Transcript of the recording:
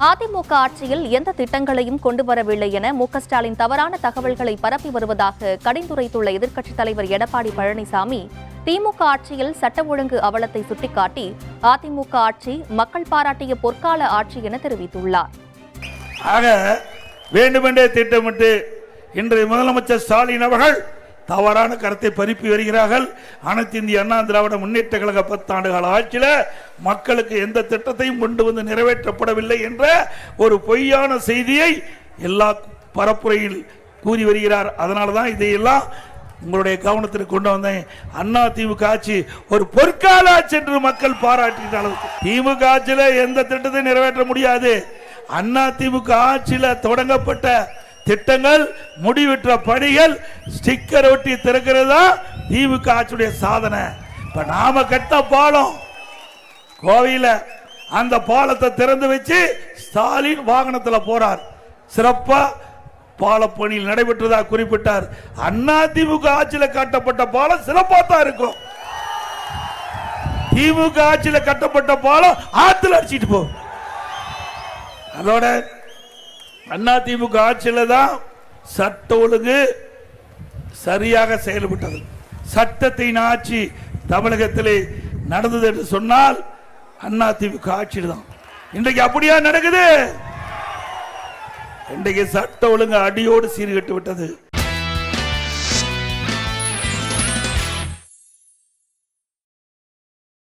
அதிமுக ஆட்சியில் எந்த திட்டங்களையும் கொண்டு வரவில்லை என மு ஸ்டாலின் தவறான தகவல்களை பரப்பி வருவதாக கடிந்துரைத்துள்ள எதிர்க்கட்சித் தலைவர் எடப்பாடி பழனிசாமி திமுக ஆட்சியில் சட்ட ஒழுங்கு அவலத்தை சுட்டிக்காட்டி அதிமுக ஆட்சி மக்கள் பாராட்டிய பொற்கால ஆட்சி என தெரிவித்துள்ளார். ஆக வேண்டுமென்றே திட்டமிட்டு இன்றைய முதலமைச்சர் ஸ்டாலின் அவர்கள் தவறான கருத்தை பரப்பி வருகிறார்கள். அனைத்து இந்திய அண்ணா திராவிட முன்னேற்ற கழக பத்தாண்டு கால ஆட்சியில் மக்களுக்கு எந்த திட்டத்தையும் கொண்டு வந்து நிறைவேற்றப்படவில்லை என்ற ஒரு பொய்யான செய்தியை எல்லா பரப்புரையில் கூறி வருகிறார். அதனால தான் இதையெல்லாம் உங்களுடைய கவனத்திற்கு கொண்டு வந்தேன். அண்ணா திமுக ஆட்சி ஒரு பொற்கால ஆட்சி என்று மக்கள் பாராட்டுகிற அளவுக்கு திமுக ஆட்சியில் எந்த திட்டத்தையும் நிறைவேற்ற முடியாது. அண்ணா திமுக ஆட்சியில் தொடங்கப்பட்ட திட்டங்கள் முடிவிற்ற பணிகள் ஸ்டிக்கர் ஒட்டி திறக்கிறது தான் திமுக ஆட்சியுடைய சாதனை. இப்ப நாம கட்ட பாலம். கோவையில அந்த பாலத்தை திறந்து வச்சு ஸ்டாலின் வாகனத்தில் போறார். சிறப்பா பாலப்பணியில் நடைபெற்றதா குறிப்பிட்டார். அண்ணா திமுக ஆட்சியில் கட்டப்பட்ட பாலம் சிறப்பா தான் இருக்கும். திமுக ஆட்சியில் கட்டப்பட்ட பாலம் ஆத்துல அடிச்சிட்டு போகும். அதோட அண்ணா திமுக ஆட்சியில் தான் சட்ட ஒழுங்கு சரியாக செயல்பட்டது. சட்டத்தின் ஆட்சி தமிழகத்திலே நடந்தது என்று சொன்னால் அண்ணா திமுக ஆட்சியில் தான் இன்றைக்கு அப்படியா நடக்குது? இன்றைக்கு சட்ட ஒழுங்கு அடியோடு சீர்கட்டு விட்டது.